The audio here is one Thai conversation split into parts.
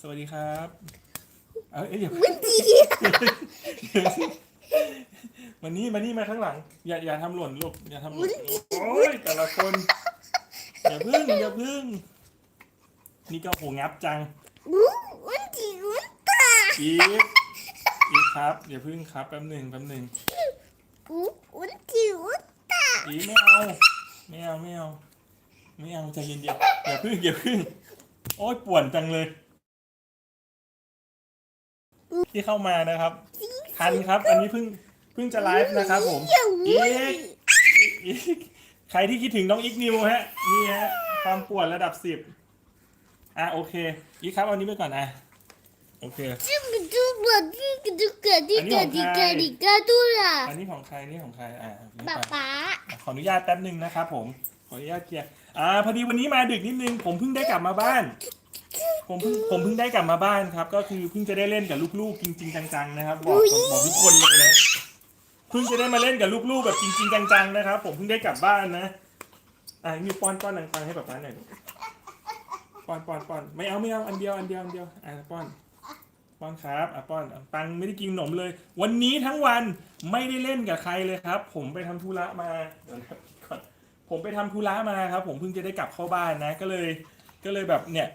สวัสดีครับ เอ้ยเอ้ยอย่าวันดีมานี่มานี่มาข้างหลัง อย่าอย่าทำหล่นลูกอย่าทำหล่นโอ้ยแต่ละคนอย่าพึ่งอย่าพึ่ง นี่ก็โหงับจังวันดีวันตาอีกอีกครับอย่าพึ่งครับแป๊บหนึ่งแป๊บหนึ่งวันดีวันตาอีกไม่เอาไม่เอาไม่เอาไม่เอาใจเย็นๆอย่าพึ่งอย่าพึ่งโอ้ยป่วนจังเลย ที่เข้ามานะครับ ทันครับ อันนี้เพิ่งเพิ่งจะไลฟ์นะครับผมอีกอีกใครที่คิดถึงน้องอีกนิวฮะนี่ฮะความปวดระดับสิบอะโอเค อีกครับเอานี้ไปก่อนอะโอเคจุ๊บจุ๊บดีกดูกดีกดีกดีกดูล่ะอันนี้ของใครนี่ของใครอะนี่ป๊าไปป๊าขออนุญาตแป๊บหนึ่งนะครับผมขออนุญาตเคลียร์อ่าพอดีวันนี้มาดึกนิดนึงผมเพิ่งได้กลับมาบ้าน ผมเพิ่งผมเพิ่งได้กลับมาบ้านครับ ก็คือเพิ่งจะได้เล่นกับลูกๆ จริง ๆ จังๆนะครับ บอกบอกทุกคนเลยนะเพิ่งจะได้มาเล่นกับลูกๆ แบบจริง ๆ จังๆนะครับ ผมเพิ่งได้กลับบ้านนะอ่ามีป้อนป้อนนังฟังให้ป๊าป๊าหน่อยดิป้อนป้อนป้อนไม่เอาไม่เอาอันเดียวอันเดียวอันเดียวอ่าป้อนป้อนครับอะป้อนอะปังไม่ได้กินขนมเลย วันนี้ทั้งวันไม่ได้เล่นกับใครเลยครับ ผมไปทำธุระมาเดี๋ยวนะก่อนผมไปทำธุระมาครับ ผมเพิ่งจะได้กลับเข้าบ้านนะ ก็เลย ก็เลยแบบเนี่ย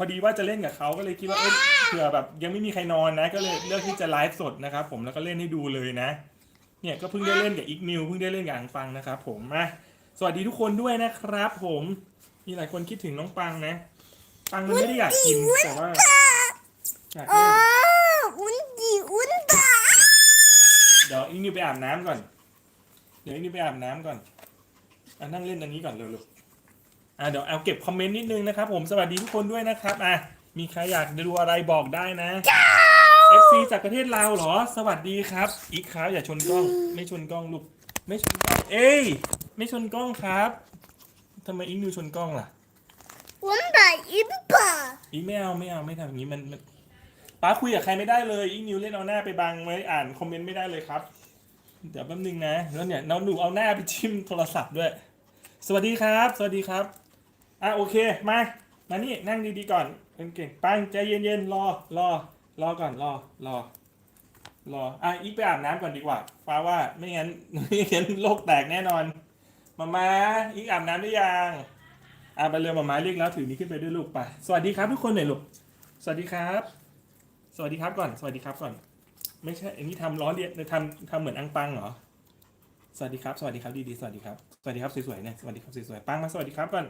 พอดีว่าจะเล่นกับเขาก็เลยคิดว่าเอ้ยเผื่อแบบยังไม่มีใครนอนนะ ก็เลยเลือกที่จะไลฟ์สดนะครับผมแล้วก็เล่นให้ดูเลยนะ เนี่ยก็เพิ่งได้เล่นกับอีกนิวเพิ่งได้เล่นกับอังปังนะครับผมมาสวัสดีทุกคนด้วยนะครับ ผมมีหลายคนคิดถึงน้องปังนะ ปังมันไม่ได้อยากกินแต่ว่าอยากอ๋อเล่นวันดีวันตาเดี๋ยวอีกนิวไปอาบน้ำก่อน เดี๋ยวอีกนิวไปอาบน้ำก่อนอะนั่งเล่นอันนี้ก่อนเร็วๆ อะเดี๋ยวเอาเก็บคอมเมนต์นิดนึงนะครับผมสวัสดีทุกคนด้วยนะครับอะมีใครอยากดูอะไรบอกได้นะ FC จากประเทศลาวเหรอ สวัสดีครับ อีกครับอย่าชนกล้อง ไม่ชนกล้องลูก ไม่ชนกล้อง เอ้ย ไม่ชนกล้องครับทำไมอีกนิวชนกล้องล่ะ วันตาอีกป่าอีกไม่เอาไม่เอาไม่ทำอย่างนี้มันมันป้าคุยกับใครไม่ได้เลยอีกนิวเล่นเอาหน้าไปบังไว้อ่านคอมเมนต์ไม่ได้เลยครับ เดี๋ยวแป๊บนึงนะ แล้วเนี่ยน้องหนูเอาหน้าไปจิ้มโทรศัพท์ด้วย สวัสดีครับ สวัสดีครับ อะโอเคมา มานี่นั่งดีๆก่อนเป็นเก่งปังใจเย็นๆรอรอรอก่อนรอรอรออะอีกไปอาบน้ำก่อนดีกว่าฟ้าว่าไม่งั้นไม่งั้นโลกแตกแน่นอนมามาอีกอาบน้ำหรือยังอะไปเรือมามาเรียกแล้วถือนี้ขึ้นไปด้วยลูกไปสวัสดีครับทุกคนหน่อยลูกสวัสดีครับ สวัสดีครับก่อน สวัสดีครับก่อน ไม่ใช่อันนี้ทำล้อเลียนทำทำเหมือนอังปังเหรอสวัสดีครับ สวัสดีครับดีๆสวัสดีครับ สวัสดีครับสวยๆเนี่ยสวัสดีครับสวยๆปังมาสวัสดีครับก่อน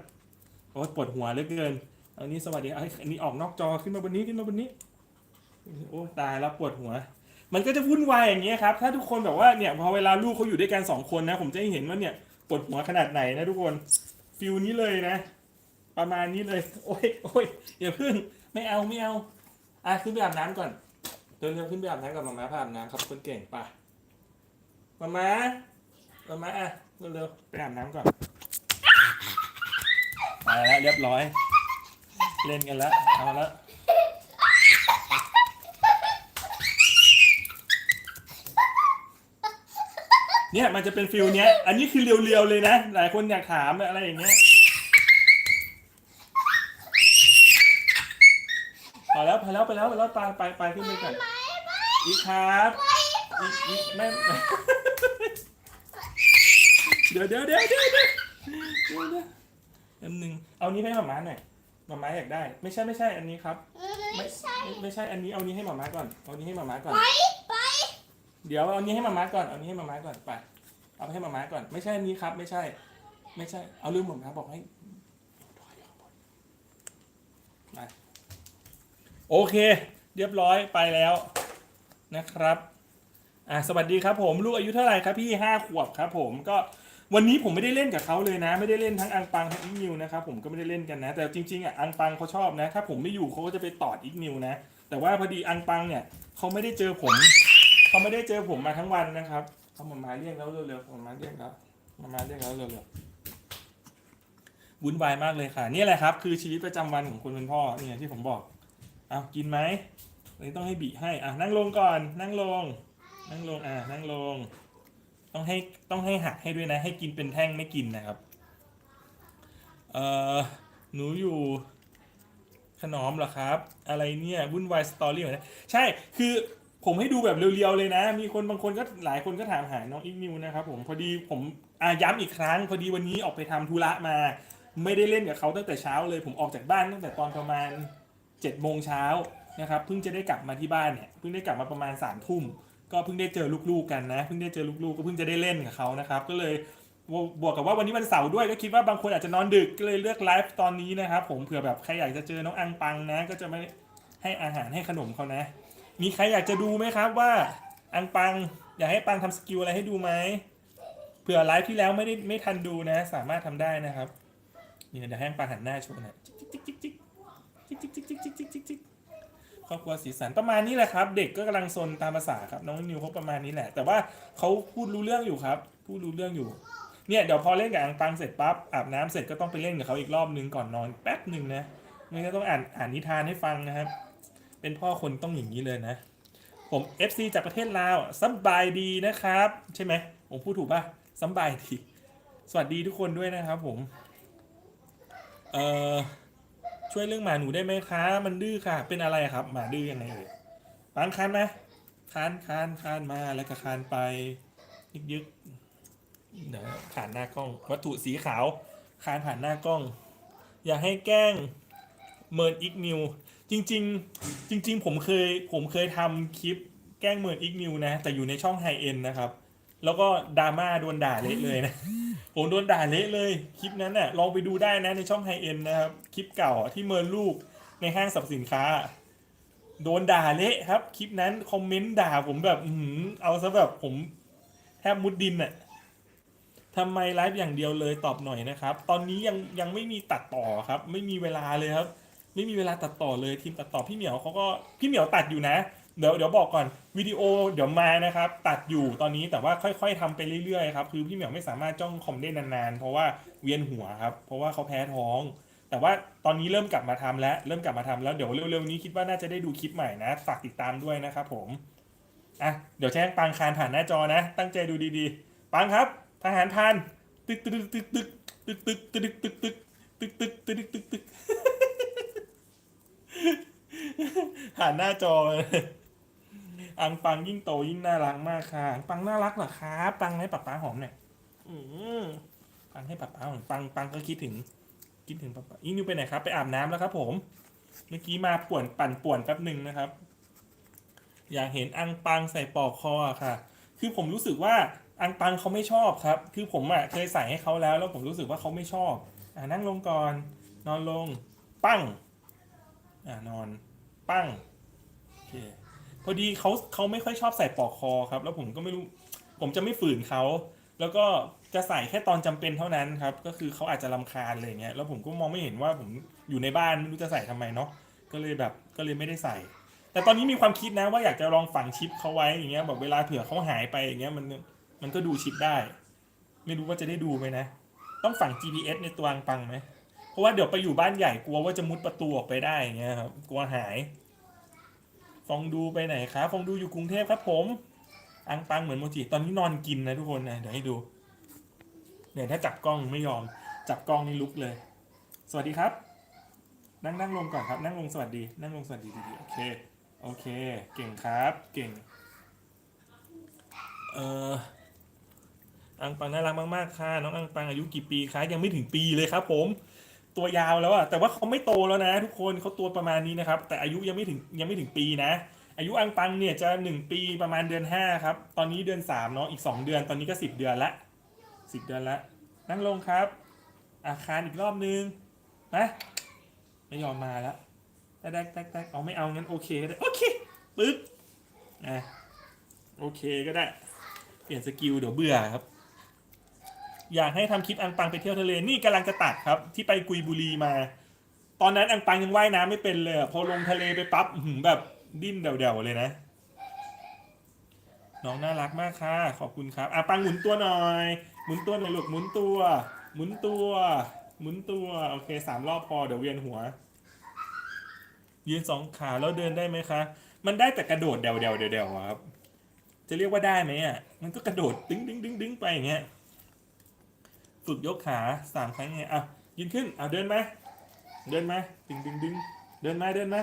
โอ้ปวดหัวเหลือเกิน อันนี้สวัสดีอันนี้ออกนอกจอขึ้นมาบนนี้ขึ้นมาบนนี้ โอ้ตายแล้วปวดหัว มันก็จะวุ่นวายอย่างเงี้ยครับ ถ้าทุกคนแบบว่าเนี่ยพอเวลาลูกเขาอยู่ด้วยกันสองคนนะ ผมจะให้เห็นว่าเนี่ยปวดหัวขนาดไหนนะทุกคนฟิลนี้เลยนะ ประมาณนี้เลย โอ้ยโอ้ยอย่าพึ่งไม่เอาไม่เอาอะขึ้นไปอาบน้ำก่อนเดินๆขึ้นไปอาบน้ำกับมาม่าพาอาบน้ำครับคนเก่งป่ะมาม่ามาม่าอะเร็วๆไปอาบน้ำก่อน ไปแล้วเรียบร้อย เล่นกันแล้วเอาละเนี่ยมันจะเป็นฟิลเนี้ย อันนี้คือเรียวๆเลยนะ หลายคนอยากถามอะไรอย่างเงี้ยพอแล้วพอแล้วไปแล้วไปแล้วไปไปไปขึ้นไปก่อนอีกครับอีกอีกแม่เดี๋ยวเดี๋ยวเดี๋ยวเดี๋ยวเดี๋ยว เดี๋ยวเดี๋ยวอันหนึ่งเอานี้ให้หมาม้าหน่อยหมาม้าอยากได้ ไม่ใช่ไม่ใช่อันนี้ครับไม่ไม่ไม่ใช่อันนี้เอานี้ให้หมาม้าก่อนเอานี้ให้หมาม้าก่อน ไปไปเดี๋ยวเอานี้ให้หมาม้าก่อนเอานี้ให้หมาม้าก่อนไปเอาไปให้หมาม้าก่อน ไม่ใช่อันนี้ครับ ไม่ใช่ ไม่ใช่เอาลืมหมาม้าบอกให้ไปโอเค เรียบร้อยไปแล้วนะครับอะสวัสดีครับผมลูกอายุเท่าไหร่ครับพี่ห้าขวบครับผมก็ วันนี้ผมไม่ได้เล่นกับเขาเลยนะ ไม่ได้เล่นทั้งอังปังทั้งอีกนิวนะครับผมก็ไม่ได้เล่นกันนะ แต่จริงๆอะอังปังเขาชอบนะ ถ้าผมไม่อยู่เขาก็จะไปตอดอีกนิวนะ แต่ว่าพอดีอังปังเนี่ยเขาไม่ได้เจอผมเขาไม่ได้เจอผมมาทั้งวันนะครับเขามามาเรียกแล้วเร็วๆมามาเรียกแล้วมามาเรียกแล้วเร็วๆวุ่นวายมากเลยค่ะ นี่แหละครับ คือชีวิตประจำวันของคนเป็นพ่อเนี่ยที่ผมบอกเอากินไหมนี่ต้องให้บีให้อะนั่งลงก่อนนั่งลง นั่งลงอ่านั่งลง ต้องให้ต้องให้หักให้ด้วยนะ ให้กินเป็นแท่งไม่กินนะครับเอ่อหนูอยู่ขนอมเหรอครับ อะไรเนี่ยวุ่นวายสตอรี่เหมือนกันใช่คือผมให้ดูแบบเรียวๆเลยนะ มีคนบางคนก็หลายคนก็ถามหาน้องอีกนิวนะครับผมพอดีผมอาย้ำอีกครั้ง พอดีวันนี้ออกไปทำธุระมา ไม่ได้เล่นกับเขาตั้งแต่เช้าเลยผมออกจากบ้านตั้งแต่ตอนประมาณ7จ็ดโมงเช้านะครับเพิ่งจะได้กลับมาที่บ้านเนี่ยเพิ่งได้กลับมาประมาณ3ามทุ่ม ก็เพิ่งได้เจอลูกๆกันนะเพิ่งได้เจอลูกๆก็เพิ่งจะได้เล่นกับเขานะครับ ก็เลยบวกกับว่าวันนี้วันเสาร์ด้วยก็คิดว่าบางคนอาจจะนอนดึกก็เลยเลือกไลฟ์ตอนนี้นะครับ ผมเผื่อแบบใครอยากจะเจอน้องอังปังนะ ก็จะไม่ให้อาหารให้ขนมเขานะ มีใครอยากจะดูไหมครับว่าอังปังอยากให้ปังทำสกิลอะไรให้ดูไหมเผื่อไลฟ์ที่แล้วไม่ได้ไม่ทันดูนะ สามารถทำได้นะครับนี่เดี๋ยวให้อังปังหันหน้าโชว์หน่อยจิ๊กจิ๊กจิ๊กจิ๊กจิ๊กจิ๊กจิ๊กจิ๊กจิ๊กจิ๊ก ครอบครัวสีสันประมาณนี้แหละครับ เด็กก็กำลังซนตามภาษาครับน้องนิวเขาประมาณนี้แหละ แต่ว่าเขาพูดรู้เรื่องอยู่ครับ พูดรู้เรื่องอยู่เนี่ยเดี๋ยวพอเล่นกับอังปังเสร็จปั๊บอาบน้ำเสร็จก็ต้องไปเล่นกับเขาอีกรอบนึงก่อนนอนแป๊บหนึ่งนะไม่งั้นต้องอ่านอ่านนิทานให้ฟังนะครับ เป็นพ่อคนต้องอย่างนี้เลยนะ ผม FC จากประเทศลาวสบายดีนะครับ ใช่ไหมผมพูดถูกป่ะสบายดี สวัสดีทุกคนด้วยนะครับผม เอ่อ ช่วยเรื่องหมาหนูได้ไหมคะ มันดื้อค่ะ เป็นอะไรครับ หมาดื้อยังไงเอ่ยปังคานไหมคานคานคานมาแล้วก็คานไป ยึกยึกเดี๋ยวผ่านหน้ากล้อง วัตถุสีขาวคานผ่านหน้ากล้อง อย่าให้แกล้งเมินอีกนิว จริง ๆ จริง ๆ ผมเคยผมเคยทำคลิปแกล้งเมินอีกนิวนะ แต่อยู่ในช่องไฮเอ็นนะครับ แล้วก็ดราม่าโดนด่าเละเลยนะ ผมโดนด่าเละเลย คลิปนั้นน่ะลองไปดูได้นะในช่องไฮเอ็นนะครับ คลิปเก่าอะที่เมินลูกในห้างสรรพสินค้า โดนด่าเละครับ คลิปนั้นคอมเมนต์ด่าผมแบบอือหือเอาซะแบบผมแทบมุดดินอะทำไมไลฟ์อย่างเดียวเลยตอบหน่อยนะครับ ตอนนี้ยังยังไม่มีตัดต่อครับ ไม่มีเวลาเลยครับ ไม่มีเวลาตัดต่อเลยทีมตัดต่อพี่เหมียวเขาก็พี่เหมียวตัดอยู่นะ เดี๋ยวเดี๋ยวบอกก่อนวิดีโอเดี๋ยวมานะครับ ตัดอยู่ตอนนี้แต่ว่าค่อย ๆทำไปเรื่อยๆครับคือพี่เหมียวไม่สามารถจ้องคอมได้นานๆ เพราะว่าเวียนหัวครับ เพราะว่าเขาแพ้ท้อง แต่ว่าตอนนี้เริ่มกลับมาทำแล้วเริ่มกลับมาทำแล้วเดี๋ยวเร็วๆนี้คิดว่าน่าจะได้ดูคลิปใหม่นะฝากติดตามด้วยนะครับผมอะเดี๋ยวแจ้งปังคานผ่านหน้าจอนะ ตั้งใจดูดีๆปังครับทหารพรานตึกตึกตึกตึกตึกตึกตึกตึกตึกตึกตึกตึกตึกตึกตึกผ่านหน้าจอเลย อังปังยิ่งโตยิ่งน่ารักมากค่ะอังปังน่ารักเหรอครับปังให้ป๊าป๊าหอมหน่อยอืมปังให้ป๊าป๊าหอมปังปังก็คิดถึง คิดถึงป๊าป๊าอีนิวไปไหนครับ ไปอาบน้ำแล้วครับ ผม เมื่อกี้มาป่วนปั่นป่วนแป๊บหนึ่งนะครับ อยากเห็นอังปังใส่ปลอกคออะค่ะ คือผมรู้สึกว่าอังปังเขาไม่ชอบครับ คือผมอะเคยใส่ให้เขาแล้ว แล้วผมรู้สึกว่าเขาไม่ชอบ อ่านั่งลงก่อน นอนลง ปั้ง อ่านอน ปั้งโอเคพ อดีเขาเขาไม่ค่อยชอบใส่ปลอกคอครับ แล้วผมก็ไม่รู้ผมจะไม่ฝืนเขาแล้วก็จะใส่แค่ตอนจำเป็นเท่านั้นครับ ก็คือเขาอาจจะรำคาญอะไรเงี้ยแล้วผมก็มองไม่เห็นว่าผมอยู่ในบ้านไม่รู้จะใส่ทำไมเนาะก็เลยแบบก็เลยไม่ได้ใส่ แต่ตอนนี้มีความคิดนะว่าอยากจะลองฝังชิปเขาไว้อย่างเงี้ยแบบเวลาเผื่อเขาหายไปอย่างเงี้ยมันมันก็ดูชิปได้ ไม่รู้ว่าจะได้ดูไหมนะ ต้องฝัง GPS ในตัวอังปังไหมเพราะว่าเดี๋ยวไปอยู่บ้านใหญ่กลัวว่าจะมุดประตูออกไปได้อย่างเงี้ยครับกลัวหาย ฟองดูไปไหนครับฟองดูอยู่กรุงเทพครับผม อังปังเหมือนโมจิตอนนี้นอนกินนะทุกคนนะเดี๋ยวให้ดูเนี่ยถ้าจับกล้องไม่ยอม จับกล้องนี่ลุกเลย สวัสดีครับ นั่งนั่งลงก่อนครับ นั่งลงสวัสดี นั่งลงสวัสดีดีๆโอเคโอเค เก่งครับเก่งเอ่ออังปังน่ารักมากๆค่ะน้องอังปังอายุกี่ปีคะยังไม่ถึงปีเลยครับผม ตัวยาวแล้วอะแต่ว่าเขาไม่โตแล้วนะ ทุกคนเขาตัวประมาณนี้นะครับ แต่อายุยังไม่ถึงยังไม่ถึงปีนะ อายุอังปังเนี่ยจะหนึ่งปีประมาณเดือนห้าครับ ตอนนี้เดือนสามเนาะอีกสองเดือนตอนนี้ก็สิบเดือนละสิบเดือนละ นั่งลงครับ อาคารอีกรอบนึงนะไม่ยอมมาแล้วแตกแตกแตกเอาไม่เอางั้นโอเคก็ได้โอเคปึ๊บอะโอเคก็ได้ เปลี่ยนสกิลเดี๋ยวเบื่อครับ อยากให้ทำคลิปอังปังไปเที่ยวทะเลนี่กำลังจะตัดครับ ที่ไปกุยบุรีมา ตอนนั้นอังปังยังว่ายน้ำไม่เป็นเลยพอลงทะเลไปปั๊บแบบดิ้นเดี่ยวๆเลยนะ น้องน่ารักมากค่ะ ขอบคุณครับอะปังหมุนตัวหน่อย หมุนตัวหน่อยลูกหมุนตัว หมุนตัว หมุนตัวโอเคสามรอบพอเดี๋ยวเวียนหัว ยืนสองขาแล้วเดินได้ไหมคะ มันได้แต่กระโดดเดี่ยวเดี่ยวเดี่ยวๆครับจะเรียกว่าได้ไหมอะ มันก็กระโดดดึงดึงดึงดึงไปอย่างเงี้ย ฝึกยกขาสามครั้งไงอะยืนขึ้นอะเดินไหมเดินไหมดึงดึงดึงเดินไหมเดินไหม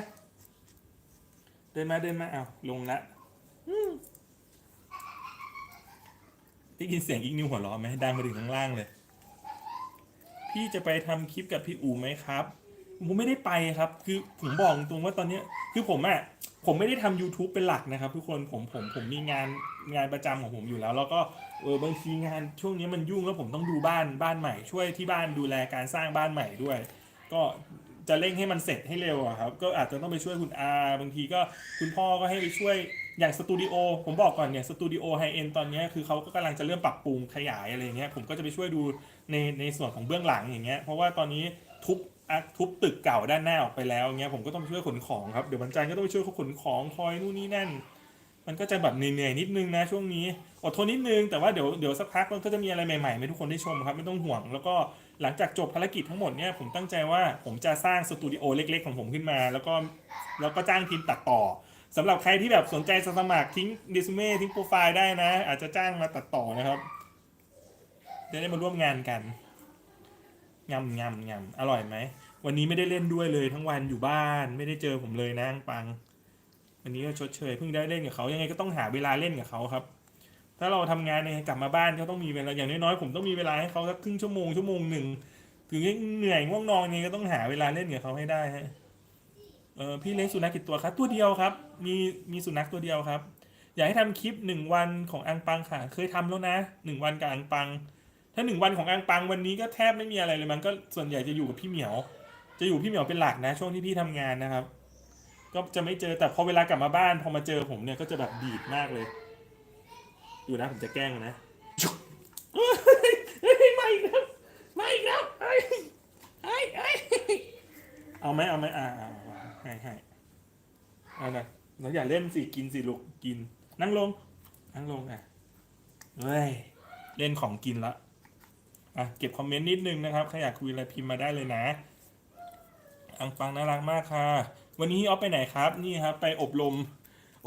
เดินมาเดินมาเอาลงละอืมได้ยินเสียงอีกนิวหัวเราะไหมดังมาถึงข้างล่างเลย พี่จะไปทำคลิปกับพี่อูไหมครับ ผมไม่ได้ไปครับ คือผมบอกตรงว่าตอนเนี้ยคือผมอะผมไม่ได้ทำ YouTube เป็นหลักนะครับ ทุกคนผมผมผมมีงานงานประจำของผมอยู่แล้ว แล้วก็เออบางทีงานช่วงนี้มันยุ่งแล้วผมต้องดูบ้านบ้านใหม่ ช่วยที่บ้านดูแลการสร้างบ้านใหม่ด้วย ก็จะเร่งให้มันเสร็จให้เร็วครับ ก็อาจจะต้องไปช่วยคุณอาบางทีก็คุณพ่อก็ให้ไปช่วยอย่างสตูดิโอผมบอกก่อนเนี่ยสตูดิโอไฮเอ็นตอนนี้คือเขาก็กำลังจะเริ่มปรับปรุงขยายอะไรเงี้ยผมก็จะไปช่วยดูในในส่วนของเบื้องหลังอย่างเงี้ยเพราะว่าตอนนี้ทุบ ทุบตึกเก่าด้านหน้าออกไปแล้วอย่างเงี้ยผมก็ต้องช่วยขนของครับเดี๋ยววันจันทร์ก็ต้องไปช่วยเขาขนของคอยนู่นนี่นั่น มันก็จะแบบเหนื่อยๆนิดนึงนะช่วงนี้อดทนนิดนึงแต่ว่าเดี๋ยวเดี๋ยวสักพักมันก็จะมีอะไรใหม่ๆให้ทุกคนได้ชมครับไม่ต้องห่วง แล้วก็หลังจากจบภารกิจทั้งหมดเนี่ยผมตั้งใจว่าผมจะสร้างสตูดิโอเล็กๆของผมขึ้นมา แล้วก็แล้วก็จ้างทีมตัดต่อสำหรับใครที่แบบสนใจสมัครทิ้งดิสเม่ทิ้งโปรไฟล์ได้นะ อาจจะจ้างมาตัดต่อนะครับจะได้มาร่วมงานกัน งำงำงำอร่อยไหม วันนี้ไม่ได้เล่นด้วยเลยทั้งวันอยู่บ้าน ไม่ได้เจอผมเลยนะอังปัง วันนี้ก็ชดเชยเพิ่งได้เล่นกับเขายังไงก็ต้องหาเวลาเล่นกับเขาครับ ถ้าเราทำงานเนี่ยกลับมาบ้านก็ต้องมีเวลาอย่างน้อยๆผมต้องมีเวลาให้เขาสักครึ่งชั่วโมงชั่วโมงหนึ่งถึงเหนื่อยง่วงนอนยังไงก็ต้องหาเวลาเล่นกับเขาให้ได้ฮะเออพี่เลี้ยงสุนัขกี่ตัวครับ ตัวเดียวครับ มีมีสุนัขตัวเดียวครับ อยากให้ทำคลิปหนึ่งวันของอังปังค่ะ เคยทำแล้วนะหนึ่งวันกับอังปัง ถ้าหนึ่งวันของอังปังวันนี้ก็แทบไม่มีอะไรเลยมันก็ส่วนใหญ่จะอยู่กับพี่เหมียว จะอยู่พี่เหมียวเป็นหลักนะ ช่วงที่พี่ทำงานนะครับ ก็จะไม่เจอแต่พอเวลากลับมาบ้าน พอมาเจอผมเนี่ยก็จะแบบดีดมากเลยอยู่นะผมจะแกล้งนะเฮ้ยเฮ้ยไม่อีกแล้วไม่อีกแล้วเฮ้ยเฮ้ยเฮ้เอาไหมเอาไหมอ่าอ่าอ่าให้ให้เอานะเราอย่าเล่นสิกินสิลูกกิน นั่งลง นั่งลงอะเฮ้ย เล่นของกินละ อะเก็บคอมเมนต์นิดนึงนะครับใครอยากคุยอะไรพิมพ์มาได้เลยนะ อังปังน่ารักมากค่ะ วันนี้ออฟไปไหนครับ นี่ครับไปอบรม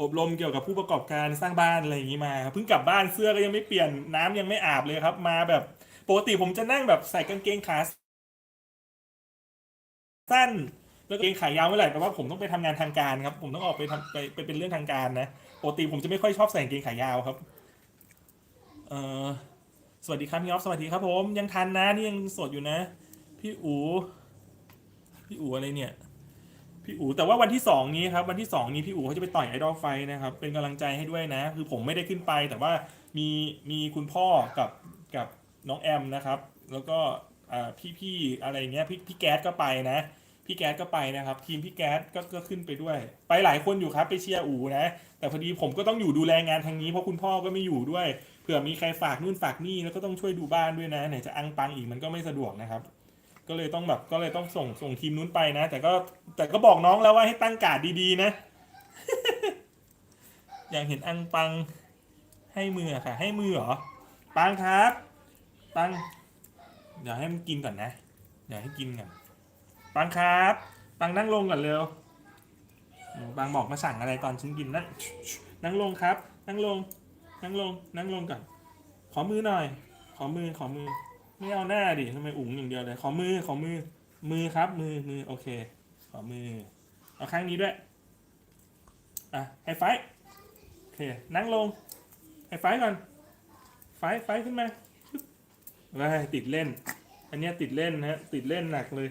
อบรมเกี่ยวกับผู้ประกอบการสร้างบ้านอะไรอย่างนี้มาเพิ่งกลับบ้านเสื้อก็ยังไม่เปลี่ยนน้ำยังไม่อาบเลยครับ มาแบบปกติผมจะนั่งแบบใส่กางเกงขาสั้นแล้วกางเกงขายาวเมื่อไหร่แต่ว่าผมต้องไปทำงานทางการครับ ผมต้องออกไปทำไปไปเป็นเรื่องทางการนะปกติผมจะไม่ค่อยชอบใส่กางเกงขายาวครับ เออ สวัสดีครับพี่ออฟสวัสดีครับผมยังทันนะนี่ยังสดอยู่นะ พี่อูพี่อูอะไรเนี่ย พี่อูแต่ว่าวันที่สองนี้ครับวันที่สองนี้พี่อูเขาจะไปต่อยไอดอลไฟนะครับ เป็นกำลังใจให้ด้วยนะ คือผมไม่ได้ขึ้นไป แต่ว่ามีมีคุณพ่อกับกับน้องแอมนะครับ แล้วก็อ่าพี่ๆอะไรเงี้ยพี่พี่แก๊สก็ไปนะพี่แก๊สก็ไปนะครับ ทีมพี่แก๊สก็ก็ขึ้นไปด้วย ไปหลายคนอยู่ครับไปเชียร์อูนะ แต่พอดีผมก็ต้องอยู่ดูแลงานทางนี้เพราะคุณพ่อก็ไม่อยู่ด้วย ผื่อมีใครฝากนู่นฝากนี่แล้วก็ต้องช่วยดูบ้านด้วยนะไหนจะอังปังอีกมันก็ไม่สะดวกนะครับ ก็เลยต้องแบบก็เลยต้องส่งส่งทีมนู้นไปนะ แต่ก็แต่ก็บอกน้องแล้วว่าให้ตั้งการ์ดดีๆนะ อยากเห็นอังปังให้มือค่ะ ให้มือเหรอปังครับปังเดี๋ยวให้มันกินก่อนนะเดี๋ยวให้กินก่อนปังครับปังนั่งลงก่อนเร็วปังบอกมาสั่งอะไรตอนฉันกินนั่งนั่งลงครับ นั่งลง นั่งลง นั่งลงก่อน ขอมือหน่อย ขอมือ ขอมือ ไม่เอาหน้าดิทำไมอุ๋งอย่างเดียวเลย ขอมือ ขอมือ มือครับ มือ มือ โอเค ขอมือ เอาข้างนี้ด้วย อะให้ไฟโอเค นั่งลงให้ไฟก่อน ไฟ ไฟขึ้นมาว้ายติดเล่น อันนี้ติดเล่นนะฮะติดเล่นหนักเลย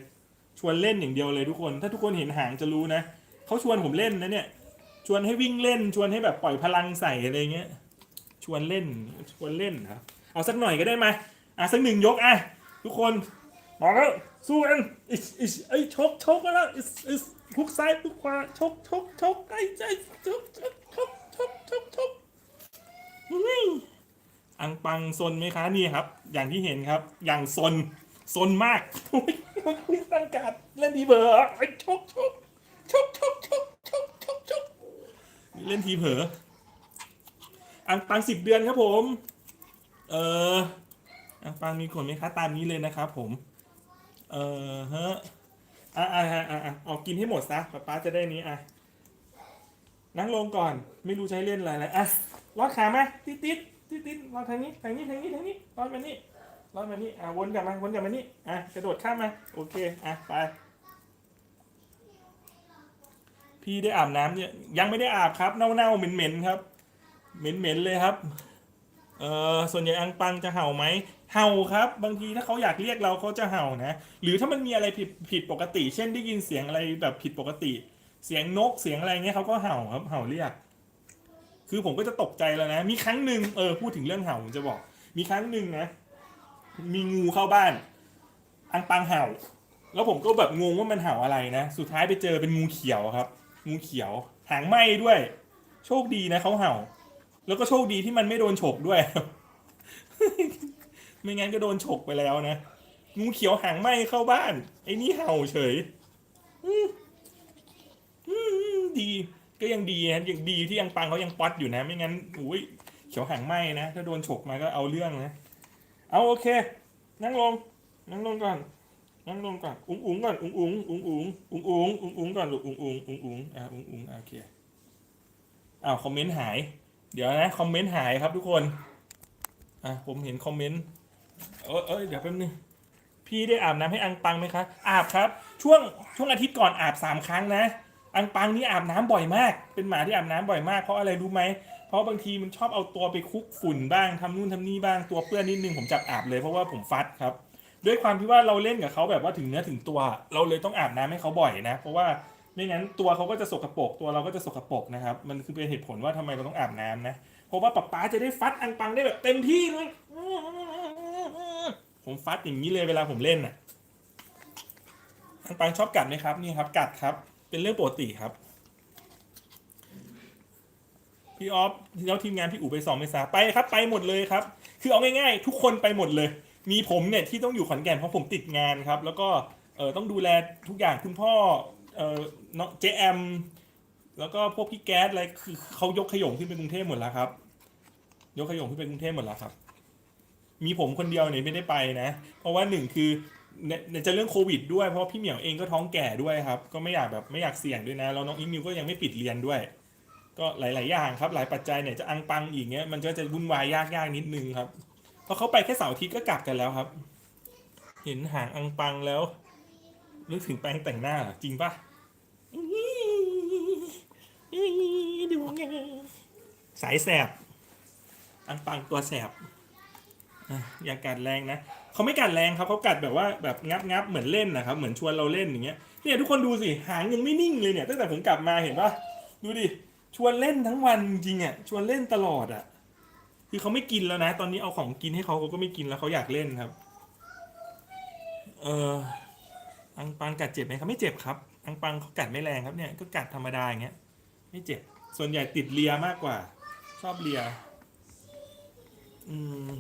ชวนเล่นอย่างเดียวเลยทุกคน ถ้าทุกคนเห็นหางจะรู้นะ เขาชวนผมเล่นนะเนี่ย ชวนให้วิ่งเล่น ชวนให้แบบปล่อยพลังใส่อะไรเงี้ย วนเล่นชวนเล่นนะครับเอาสักหน่อยก็ได้ไหมอะสักหนึ่งยกอะทุกคนบอกแล้วสู้กันอิสอิสไอ้ชกชกแล้วอิสอิสพุกซ้ายพุกขวาชกชกชกไอ้ใจชกชกชกชกชกชกอื้ออังปังซนไหมคะนี่ครับ อย่างที่เห็นครับ อย่างซนซนมากโอ้ยมันตั้งการดเล่นทีเบอร์ไอ้ชกชกชกชกชกชกชกชกเล่นทีเผลอ อังปังสิบเดือนครับผม เอออะปังมีขนไหมคะตามนี้เลยนะครับผม เออฮะอะอะอะอะอะเอากินให้หมดซะป๊าป๊าจะได้นี้อะนั่งลงก่อนไม่รู้ใช้เล่นอะไรเลยอะลอดขามติดติดติดติดลอดทางนี้ทางนี้ทางนี้ทางนี้ลอดมานี่ลอดมานี่อะวนกลับมาวนกลับมานี่อะกระโดดข้ามมาโอเคอะไปพี่ได้อาบน้ำเนี่ยยังไม่ได้อาบครับเน่าๆเหม็นๆครับ เหม็นๆเลยครับ เออส่วนใหญ่อังปังจะเห่าไหม เห่าครับ บางทีถ้าเขาอยากเรียกเราเขาจะเห่านะ หรือถ้ามันมีอะไรผิดผิดปกติ เช่นได้ยินเสียงอะไรแบบผิดปกติ เสียงนกเสียงอะไรเงี้ยเขาก็เห่าครับ เห่าเรียก คือผมก็จะตกใจแล้วนะ มีครั้งหนึ่งเออพูดถึงเรื่องเห่าผมจะบอก มีครั้งหนึ่งนะ มีงูเข้าบ้าน อังปังเห่า แล้วผมก็แบบงงว่ามันเห่าอะไรนะ สุดท้ายไปเจอเป็นงูเขียวครับ งูเขียว หางไหม้ด้วย โชคดีนะเขาเห่า แล้วก็โชคดีที่มันไม่โดนฉกด้วย ไม่งั้นก็โดนฉกไปแล้วนะงูเขียวหางไหม้เข้าบ้าน ไอ้นี่เห่าเฉยอืมอืมดีก็ยังดีนะยังดีที่ยังปังเขายังป๊อตอยู่นะ ไม่งั้นอุ้ยเขียวหางไหม้นะถ้าโดนฉกมาก็เอาเรื่องนะเอาโอเค นั่งลง นั่งลงก่อน นั่งลงก่อน อุ้งอุ้งก่อน อุ้งอุ้งอุ้งอุ้งอุ้งอุ้งอุ้งอุ้งก่อนลูกอุ้งอุ้งอุ้งอุ้งอะอุ้งอุ้งอะโอเคอ้าวคอมเมนต์หาย เดี๋ยวนะ คอมเมนต์หายครับทุกคน อะ ผมเห็นคอมเมนต์เออเอยเดี๋ยวแป๊บนึง พี่ได้อาบน้ำให้อังปังไหมคะ อาบครับ ช่วงช่วงอาทิตย์ก่อนอาบสามครั้งนะ อังปังนี่อาบน้ำบ่อยมาก เป็นหมาที่อาบน้ำบ่อยมาก เพราะอะไรรู้ไหม เพราะบางทีมันชอบเอาตัวไปคลุกฝุ่นบ้างทำนู่นทำนี่บ้างตัวเปื้อนนิดนึงผมจับอาบเลยเพราะว่าผมฟัดครับ ด้วยความที่ว่าเราเล่นกับเขาแบบว่าถึงเนื้อถึงตัว เราเลยต้องอาบน้ำให้เขาบ่อยนะ เพราะว่า ไม่งั้นตัวเขาก็จะสกปรกตัวเราก็จะสกปรกนะครับ มันคือเป็นเหตุผลว่าทำไมเราต้องอาบน้ำนะ เพราะว่าป๊าป๊าจะได้ฟัดอังปังได้แบบเต็มที่เลย ผมฟัดอย่างนี้เลยเวลาผมเล่นน่ะ อังปังชอบกัดไหมครับ นี่ครับ กัดครับ เป็นเรื่องปกติครับ พี่ออฟแล้วทีมงานพี่อู๋ไปสองเมษาไปครับ ไปหมดเลยครับ คือเอาง่ายๆ ทุกคนไปหมดเลย มีผมเนี่ยที่ต้องอยู่ขอนแก่นเพราะผมติดงานครับ แล้วก็เออต้องดูแลทุกอย่างคุณพ่อ เออน้อเจแอมแล้วก็พวกพี่แก๊สอะไรคือเขายกขยงขึ้นไปกรุงเทพหมดแล้วครับ ยกขยงขึ้นไปกรุงเทพหมดแล้วครับ มีผมคนเดียวเนี่ยไม่ได้ไปนะ เพราะว่าหนึ่งคือเนี่ยเนี่ยจะเรื่องโควิดด้วยเพราะพี่เหมียวเองก็ท้องแก่ด้วยครับ ก็ไม่อยากแบบไม่อยากเสี่ยงด้วยนะแล้วน้องอิงมิวก็ยังไม่ปิดเรียนด้วย ก็หลาย ๆ อย่างครับ หลายปัจจัยเนี่ยจะอังปังอีกเงี้ยมันก็จะวุ่นวายยากๆนิดนึงครับเพราะเขาไปแค่เสาร์อาทิตย์ก็กลับกันแล้วครับ เห็นหางอังปังแล้วนึกถึงแปรงแต่งหน้าจริงปะ ดูไงสายแสบอังปังตัวแสบอย่ากัดแรงนะเขาไม่กัดแรงครับเขากัดแบบว่าแบบงับงับเหมือนเล่นนะครับ เหมือนชวนเราเล่นอย่างเงี้ยเนี่ยทุกคนดูสิหางยังไม่นิ่งเลยเนี่ยตั้งแต่ผมกลับมาเห็นปะดูดิชวนเล่นทั้งวันจริงอะชวนเล่นตลอดอะ คือเขาไม่กินแล้วนะ ตอนนี้เอาของกินให้เขาเขาก็ไม่กินแล้วเขาอยากเล่นครับ เอออังปังกัดเจ็บไหมครับไม่เจ็บครับ อังปังเขากัดไม่แรงครับเนี่ยก็กัดธรรมดาอย่างเงี้ย ไม่เจ็บ ส่วนใหญ่ติดเลียมากกว่า ชอบเลีย อืม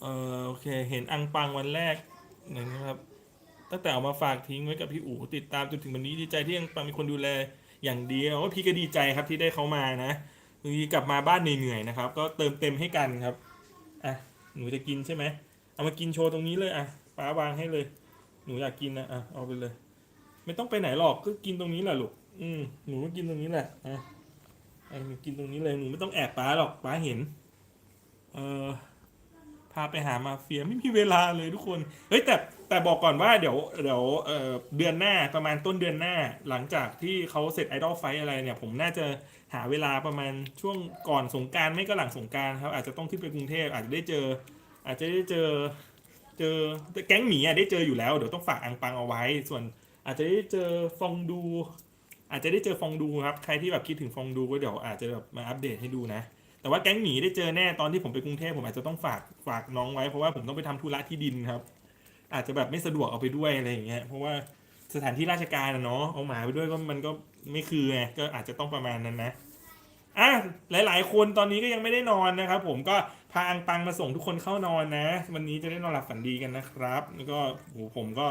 เออโอเค เห็นอังปังวันแรกหนึ่งนะครับ ตั้งแต่เอามาฝากทิ้งไว้กับพี่อู๋ติดตามจนถึงวันนี้ดีใจที่อังปังมีคนดูแลอย่างเดียวพี่ก็ดีใจครับที่ได้เขามานะบางทีกลับมาบ้านเหนื่อยๆนะครับ ก็เติมเต็มให้กันครับ อะ หนูจะกินใช่ไหม เอามากินโชว์ตรงนี้เลยอะป้าวางให้เลย หนูอยากกินนะอะเอาไปเลย ไม่ต้องไปไหนหรอกก็กินตรงนี้แหละลูกอืมหนูก็กินตรงนี้แหละอะอะหนูกินตรงนี้เลยหนูไม่ต้องแอบป้าหรอกป้าเห็น เออพาไปหามาเฟียไม่มีเวลาเลยทุกคนเฮ้ยแต่แต่บอกก่อนว่าเดี๋ยวเดี๋ยวเอ่อเดือนหน้าประมาณต้นเดือนหน้า หลังจากที่เขาเสร็จไอดอลไฟอะไรเนี่ยผมน่าจะหาเวลาประมาณช่วงก่อนสงการไม่ก็หลังสงการครับ อาจจะต้องขึ้นไปกรุงเทพอาจจะได้เจอ อาจจะได้เจอเจอแต่แก๊งหมีอะได้เจออยู่แล้วเดี๋ยวต้องฝากอังปังเอาไว้ส่วน อาจจะได้เจอฟองดู อาจจะได้เจอฟองดูครับ ใครที่แบบคิดถึงฟองดูก็เดี๋ยวอาจจะแบบมาอัปเดตให้ดูนะ แต่ว่าแก๊งหมีได้เจอแน่ตอนที่ผมไปกรุงเทพผมอาจจะต้องฝากฝากน้องไว้เพราะว่าผมต้องไปทำธุระที่ดินครับ อาจจะแบบไม่สะดวกเอาไปด้วยอะไรอย่างเงี้ย เพราะว่าสถานที่ราชการอะเนาะเอาหมาไปด้วยก็มันก็ไม่คือไงก็อาจจะต้องประมาณนั้นนะอะหลาย ๆ คนตอนนี้ก็ยังไม่ได้นอนนะครับ ผมก็พาอังปังมาส่งทุกคนเข้านอนนะ วันนี้จะได้นอนหลับฝันดีกันนะครับ แล้วก็โหผมก็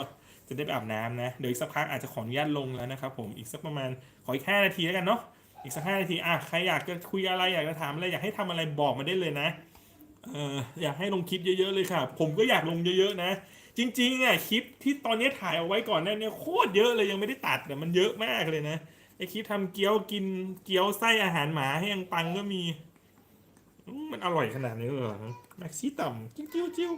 จะได้ไปอาบน้ำนะ เดี๋ยวอีกสักพักอาจจะขออนุญาตลงแล้วนะครับผม อีกสักประมาณขออีกห้านาทีแล้วกันเนาะ อีกสักห้านาที อะ ใครอยากจะคุยอะไรอยากจะถามอะไรอยากให้ทำอะไรบอกมาได้เลยนะ เอออยากให้ลงคลิปเยอะ ๆเลยค่ะ ผมก็อยากลงเยอะๆนะ จริงๆอะคลิปที่ตอนนี้ถ่ายเอาไว้ก่อนหน้านี้โคตรเยอะเลยยังไม่ได้ตัดแต่มันเยอะมากเลยนะไอคลิปทำเกี๊ยวกินเกี๊ยวไส้อาหารหมาให้ยังปังก็มี มันอร่อยขนาดนี้เลยเหรอแม็กซี่ต่ำจิ้วจิ้วจิ้ว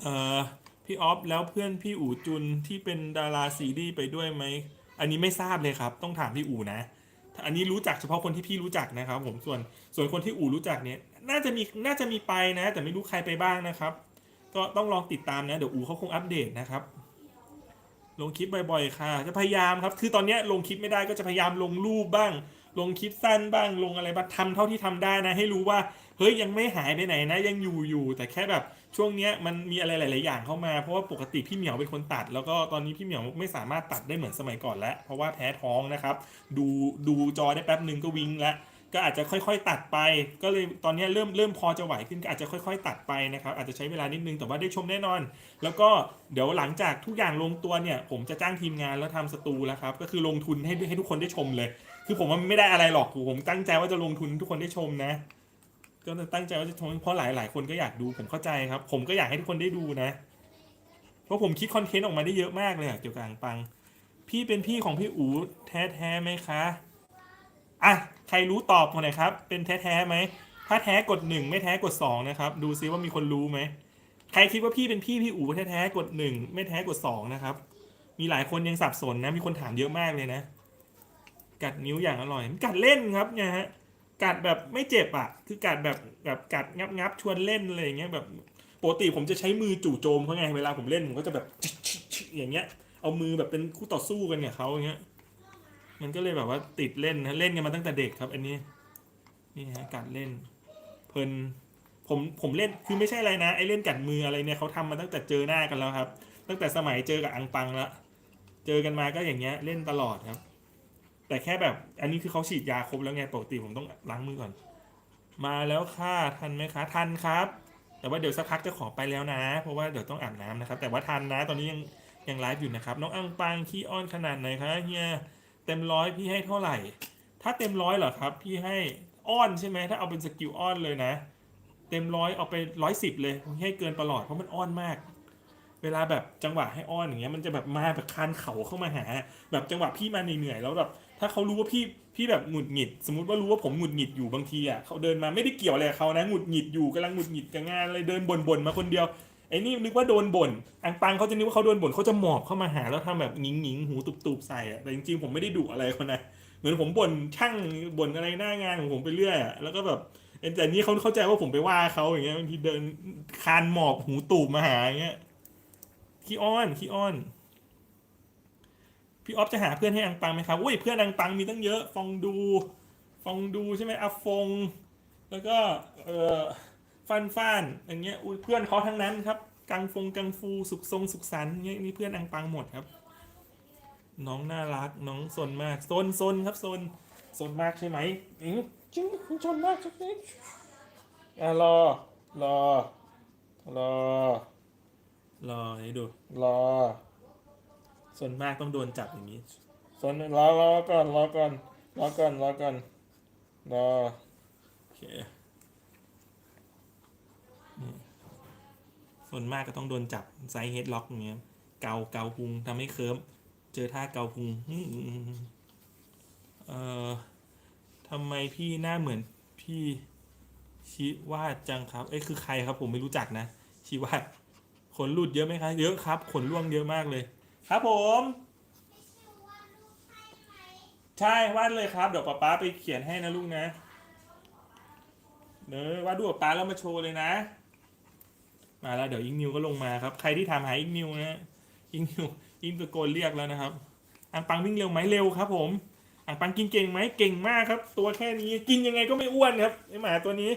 เอ่อ พี่ออฟแล้วเพื่อนพี่อู๋จุนที่เป็นดาราซีรีส์ไปด้วยไหม อันนี้ไม่ทราบเลยครับ ต้องถามพี่อู๋นะ อันนี้รู้จักเฉพาะคนที่พี่รู้จักนะครับ ผมส่วนส่วนคนที่อู๋รู้จักเนี่ย น่าจะมีน่าจะมีไปนะ แต่ไม่รู้ใครไปบ้างนะครับ ก็ต้องลองติดตามนะเดี๋ยวอู๋เขาคงอัปเดตนะครับลงคลิปบ่อยๆ ค่ะ จะพยายามครับ คือตอนนี้ลงคลิปไม่ได้ก็จะพยายามลงรูปบ้าง ลงคลิปสั้นบ้างลงอะไรบ้างทำเท่าที่ทำได้นะ ให้รู้ว่าเฮ้ยยังไม่หายไปไหนนะ ยังอยู่อยู่ แต่แค่แบบช่วงเนี้ยมันมีอะไรหลาย ๆ อย่างเข้ามาเพราะว่าปกติพี่เหมียวเป็นคนตัด แล้วก็ตอนนี้พี่เหมียวไม่สามารถตัดได้เหมือนสมัยก่อนแล้ว เพราะว่าแพ้ท้องนะครับ ดูดูจอได้แป๊บหนึ่งก็วิงแล้วก็อาจจะค่อยๆ ตัดไป ก็เลยตอนนี้เริ่มเริ่มพอจะไหวขึ้นก็อาจจะค่อยๆ ตัดไปนะครับ อาจจะใช้เวลานิดนึงแต่ว่าได้ชมแน่นอน แล้วก็เดี๋ยวหลังจากทุกอย่างลงตัวเนี่ย ผมจะจ้างทีมงานแล้วทำสตูแล้วครับ ก็คือลงทุนให้ให้ทุกคนได้ชมเลย คือผมว่าไม่ได้อะไรหรอกผมตั้งใจว่าจะลงทุนทุกคนได้ชมนะ ก็ตั้งใจว่าจะชมเพราะหลายหลายคนก็อยากดูผมเข้าใจครับ ผมก็อยากให้ทุกคนได้ดูนะ เพราะผมคิดคอนเทนต์ออกมาได้เยอะมากเลยเกี่ยวกับอ่างปัง พี่เป็นพี่ของพี่อูแท้แท้ๆไหมคะอะใครรู้ตอบมาหน่อยครับ เป็นแท้แท้ๆไหมถ้าแท้กดหนึ่งไม่แท้กดสองนะครับ ดูซิว่ามีคนรู้ไหมใครคิดว่าพี่เป็นพี่พี่อูแท้แท้ๆกดหนึ่งไม่แท้กดสองนะครับ มีหลายคนยังสับสนนะมีคนถามเยอะมากเลยนะ กัดนิ้วอย่างอร่อยกัดเล่นครับเนี่ยฮะกัดแบบไม่เจ็บอะ คือกัดแบบแบบกัดงับงับชวนเล่นอะไรอย่างเงี้ยแบบปกติผมจะใช้มือจู่โจมเขาไงเวลาผมเล่นผมก็จะแบบอย่างเงี้ย เอามือแบบเป็นคู่ต่อสู้กันเนี่ยเขาอย่างเงี้ย มันก็เลยแบบว่าติดเล่นนะเล่นกันมาตั้งแต่เด็กครับ อันนี้ นี่ฮะกัดเล่น เพลินผมผมเล่นคือไม่ใช่อะไรนะไอเล่นกัดมืออะไรเนี่ยเขาทำมาตั้งแต่เจอหน้ากันแล้วครับ ตั้งแต่สมัยเจอกับอังปังล้วเจอกันมาก็อย่างเงี้ยเล่นตลอดครับ แต่แค่แบบ อันนี้คือเขาฉีดยาครบแล้วไงปกติผมต้องล้างมือก่อน มาแล้วค่ะทันไหมคะทันครับ แต่ว่าเดี๋ยวสักพักจะขอไปแล้วนะ เพราะว่าเดี๋ยวต้องอาบน้ำนะครับ แต่ว่าทันนะ ตอนนี้ยังยังไลฟ์อยู่นะครับ น้องอังปังขี้อ้อนขนาดไหนคะเฮียเต็มร้อยพี่ให้เท่าไหร่ ถ้าเต็มร้อยเหรอครับพี่ให้อ้อนใช่ไหมถ้าเอาเป็นสกิลอ้อนเลยนะ เต็มร้อยเอาไปร้อยสิบเลยผมให้เกินประหลอดเพราะมันอ้อนมาก เวลาแบบจังหวะให้อ้อนอย่างเงี้ยมันจะแบบมาแบบคานเข่าเข้ามาหา แบบจังหวะพี่มาเหนื่อยๆแล้วแบบถ้าเขารู้ว่าพี่พี่แบบหงุดหงิด สมมติว่ารู้ว่าผมหงุดหงิดอยู่บางทีอะเขาเดินมาไม่ได้เกี่ยวอะไรเขานะหงุดหงิดอยู่กำลังหงุดหงิดกับงานเลยเดินบ่นๆมาคนเดียวไอ้นี่นึกว่าโดนบ่นอังปังเขาจะนึกว่าเขาโดนบ่นเขาจะหมอบเข้ามาหาแล้วทำแบบหงิงหงิงๆหูตุบๆใส่อะแต่จริงๆผมไม่ได้ดุอะไรเขานะเหมือนผมบ่นช่างบ่นอะไรหน้างานของผมไปเรื่อยอะแล้วก็แบบแต่นี่เขาเข้าใจว่าผมไปว่าเขาอย่างเงี้ยบางทีเดินคานหมอบหูตูบมาหาอย่างเงี้ย ขี้อ้อนขี้อ้อน พี่ออฟจะหาเพื่อนให้อังปังไหมครับอุ้ยเพื่อนอังปังมีตั้งเยอะ ฟองดู ฟองดูใช่ไหมอาฟฟง แล้วก็เอ่อฟันฟ้านอย่างเงี้ยอุ้ยเพื่อนเขาทั้งนั้นครับ กังฟงกังฟูสุขทรงสุขสันต์เงี้ยนี่เพื่อนอังปังหมดครับ น้องน่ารักน้องซนมากซนซนครับซนซนมากใช่ไหมอือจริงซนมากใช่ไหมอะรอรอรอ รอให้ดู รอส่วนมากต้องโดนจับอย่างนี้ส่วนรอรอก่อนรอก่อนรอก่อนรอก่อนรอโอเคนี่ส่วนมากก็ต้องโดนจับไซส์เฮดล็อกอย่างเงี้ย เกาเกาพุงทำให้เคิร์มเจอท่าเกาพุงอืมอืมอืมเอ่อทำไมพี่หน้าเหมือนพี่ชิวาดจังครับ เอ้ยคือใครครับผมไม่รู้จักนะ ชิวาด ขนหลุดเยอะไหมครับเยอะครับ ขนร่วงเยอะมากเลย ครับผม ใช่วาดเลยครับ เดี๋ยวป๊าป๊าไปเขียนให้นะลูกนะเนอะวาดรูปป๊าป๊าแล้วมาโชว์เลยนะ มาแล้วเดี๋ยวอิงนิวก็ลงมาครับ ใครที่ถามหาอิงนิวนะอิงนิวอิงตะโกนเรียกแล้วนะครับอังปังวิ่งเร็วไหมเร็วครับ ผมอังปังกินเก่งไหมเก่งมากครับ ตัวแค่นี้กินยังไงก็ไม่อ้วนครับไอหมาตัวนี้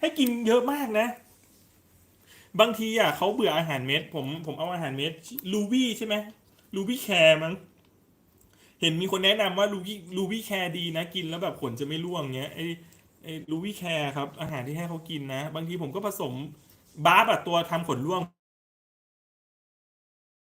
ให้กินเยอะมากนะ บางทีอะเขาเบื่ออาหารเม็ด ผมผมเอาอาหารเม็ดลูวี่ใช่ไหมลูวี่แคร์มั้งเห็นมีคนแนะนำว่าลูวี่ลูวี่แคร์ดีนะกินแล้วแบบขนจะไม่ร่วงเงี้ยไอไอลูวี่แคร์ครับ อาหารที่ให้เขากินนะ บางทีผมก็ผสมบาร์บอะตัวทำขนร่วง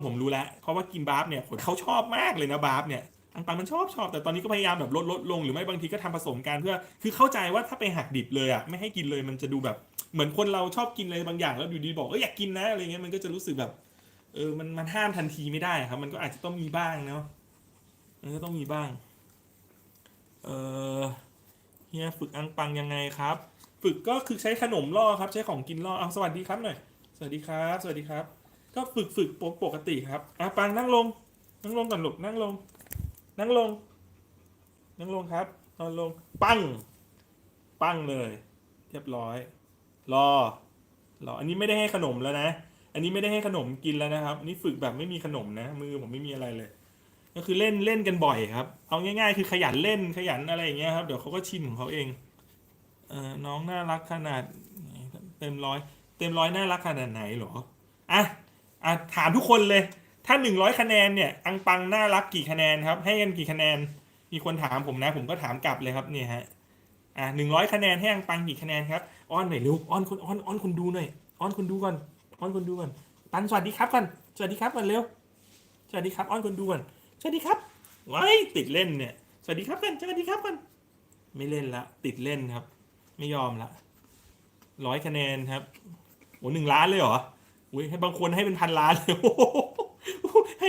ผมรู้แล้วเพราะว่ากินบาร์บเนี่ยขนเขาชอบมากเลยนะบาร์บเนี่ย อังปังมันชอบชอบแต่ตอนนี้ก็พยายามแบบลดลดลงหรือไม่บางทีก็ทำผสมกันเพื่อ คือเข้าใจว่าถ้าไปหักดิบเลยอะไม่ให้กินเลยมันจะดูแบบเหมือนคนเราชอบกินอะไรบางอย่างแล้วอยู่ดีบอกเอออยากกินนะอะไรเงี้ยมันก็จะรู้สึกแบบเออมันมันห้ามทันทีไม่ได้ครับ มันก็อาจจะต้องมีบ้างเนาะมันก็ต้องมีบ้างเออเฮียฝึกอังปังยังไงครับ ฝึกก็คือใช้ขนมล่อครับ ใช้ของกินล่อเอาสวัสดีครับหน่อยสวัสดีครับ สวัสดีครับ ก็ฝึกฝึกปกติครับอะปังนั่งลงนั่งลงก่อนหลูกนั่งลง นั่งลง นั่งลงครับ นอนลง ปั้ง ปั้งเลย เรียบร้อย รอ รอ อันนี้ไม่ได้ให้ขนมแล้วนะ อันนี้ไม่ได้ให้ขนมกินแล้วนะครับ อันนี้ฝึกแบบไม่มีขนมนะ มือผมไม่มีอะไรเลย ก็คือเล่นเล่นกันบ่อยครับ เอาง่าย ๆ คือขยันเล่นขยันอะไรอย่างเงี้ยครับ เดี๋ยวเขาก็ชินของเขาเอง เออน้องน่ารักขนาดเต็มร้อย เต็มร้อยน่ารักขนาดไหนหรอ อะ อะถามทุกคนเลย ถ้าหนึ่งร้อยคะแนนเนี่ย อังปังน่ารักกี่คะแนนครับ ให้กันกี่คะแนน มีคนถามผมนะ ผมก็ถามกลับเลยครับเนี่ยฮะ อะหนึ่งร้อยคะแนนให้อังปังกี่คะแนนครับ อ้อนหน่อยเร็วอ้อนคนอ้อนอ้อนคนดูหน่อย อ้อนคนดูก่อน อ้อนคนดูก่อน ปันสวัสดีครับก่อน สวัสดีครับก่อนเร็ว สวัสดีครับ อ้อนคนดูก่อน สวัสดีครับว้ายติดเล่นเนี่ย สวัสดีครับกันสวัสดีครับกันไม่เล่นละ ติดเล่นครับ ไม่ยอมละร้อยคะแนนครับ โอ้หนึ่งล้านเลยเหรอ อุ้ยให้บางคนให้เป็นพันล้านเลยโอ้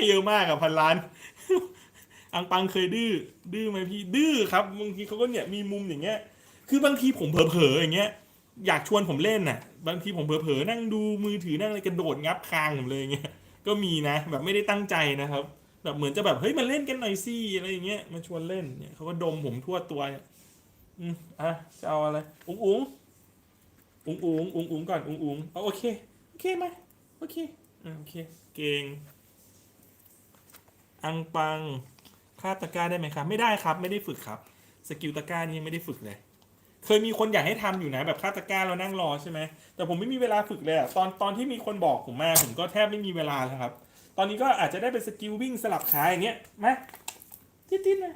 เยอะมากอะพันล้าน อังปังเคยดื้อดื้อไหมพี่ดื้อครับบางทีเขาก็เนี่ยมีมุมอย่างเงี้ย คือบางทีผมเผลอๆอย่างเงี้ยอยากชวนผมเล่นน่ะ บางทีผมเผลอๆนั่งดูมือถือนั่งอะไรกระโดดงับคางผมเลยเงี้ยก็มีนะแบบไม่ได้ตั้งใจนะครับ แบบเหมือนจะแบบเฮ้ยมาเล่นกันหน่อยสิอะไรอย่างเงี้ยมาชวนเล่นเนี่ยเขาก็ดมผมทั่วตัวเนี่ยอืมอะจะเอาอะไร อุ๋งอุ๋งอุ๋งอุ๋งอุ๋งอุ๋งก่อนอุ๋งอุ๋งเอาโอเคโอเคไหมโอเคอะโอเค เก่ง อังปังคาตะกร้าได้ไหมครับ ไม่ได้ครับไม่ได้ฝึกครับ สกิลตะกร้านี่ยังไม่ได้ฝึกเลย เคยมีคนอยากให้ทำอยู่นะแบบคาตะกร้าเรานั่งรอใช่ไหมแต่ผมไม่มีเวลาฝึกเลยอะตอนตอนที่มีคนบอกผมมาผมก็แทบไม่มีเวลาแล้วครับ ตอนนี้ก็อาจจะได้เป็นสกิลวิ่งสลับขาอย่างเงี้ยมาติ๊ดติ๊ดมา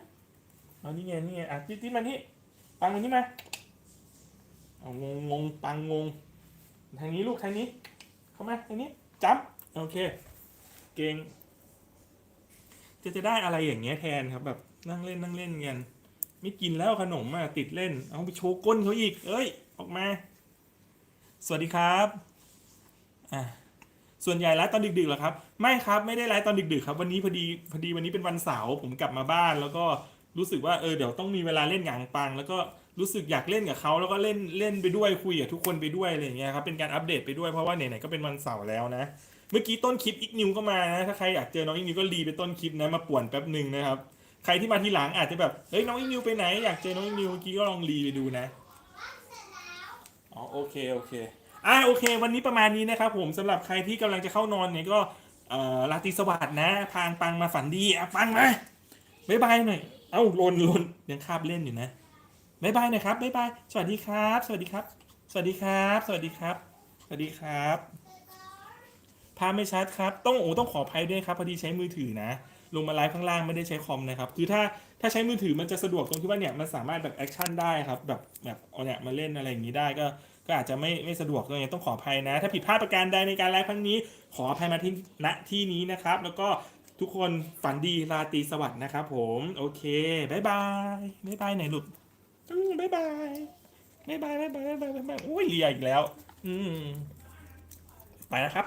เอานี่ไงนี่ไงอะติ๊ดติ๊ดมานี่ปังมานี่มาเอางงงงปังงงทางนี้ลูกทางนี้ เข้ามาทางนี้จับโอเค เก่ง จะจะได้อะไรอย่างเงี้ยแทนครับแบบนั่งเล่นนั่งเล่นกันไม่กินแล้วขนมอะติดเล่น เอาไปโชว์ก้นเขาอีก เอ้ย ออกมา สวัสดีครับอะส่วนใหญ่ไลฟ์ตอนดึกๆเหรอครับ ไม่ครับไม่ได้ไลฟ์ตอนดึกๆครับ วันนี้พอดีพอดีวันนี้เป็นวันเสาร์ผมกลับมาบ้าน แล้วก็รู้สึกว่าเออเดี๋ยวต้องมีเวลาเล่นกับอังปัง แล้วก็รู้สึกอยากเล่นกับเขาแล้วก็เล่นเล่นไปด้วยคุยกับทุกคนไปด้วยอะไรอย่างเงี้ยครับเป็นการอัปเดตไปด้วยเพราะว่าไหนๆก็เป็นวันเสาร์แล้วนะ เมื่อกี้ต้นคลิปอีกนิวก็มานะถ้าใครอยากเจอน้องอีกนิวก็รีไปต้นคลิปนะมาป่วนแป๊บหนึ่งนะครับใครที่มาทีหลังอาจจะแบบเฮ้ยน้องอีกนิวไปไหนอยากเจอน้องอีกนิวเมื่อกี้ก็ลองรีไปดูนะอ๋อโอเคโอเคอะโอเค วันนี้ประมาณนี้นะครับผมสำหรับใครที่กำลังจะเข้านอนเนี่ยก็เอ่อราตรีสวัสดิ์นะ พางปังมาฝันดีอะปังมาบ๊ายบายหน่อยเอ้าลนลนยังคาบเล่นอยู่นะบ๊ายบายหน่อยครับบ๊ายบายสวัสดีครับ สวัสดีครับ สวัสดีครับ สวัสดีครับ สวัสดีครับ ภาพไม่ชัดครับ ต้องโอ้ต้องขออภัยด้วยครับพอดีใช้มือถือนะ ลงมาไลฟ์ข้างล่างไม่ได้ใช้คอมนะครับคือถ้าถ้าใช้มือถือมันจะสะดวกตรงที่ว่าเนี่ยมันสามารถแบบแอคชั่นได้ครับแบบแบบเอาเนี่ยมาเล่นอะไรอย่างนี้ได้ก็ก็อาจจะไม่ไม่สะดวกตรงนี้ต้องขออภัยนะ ถ้าผิดพลาดประการใดในการไลฟ์ครั้งนี้ ขออภัยมาที่ณที่นี้นะครับ แล้วก็ทุกคนฝันดีราตรีสวัสดิ์นะครับผมโอเคบายบายบายบายไหนหลุดอืมบายบายบายบายบายบายบายบายบายโอ้ยเลียอีกแล้ว อืมไปนะครับ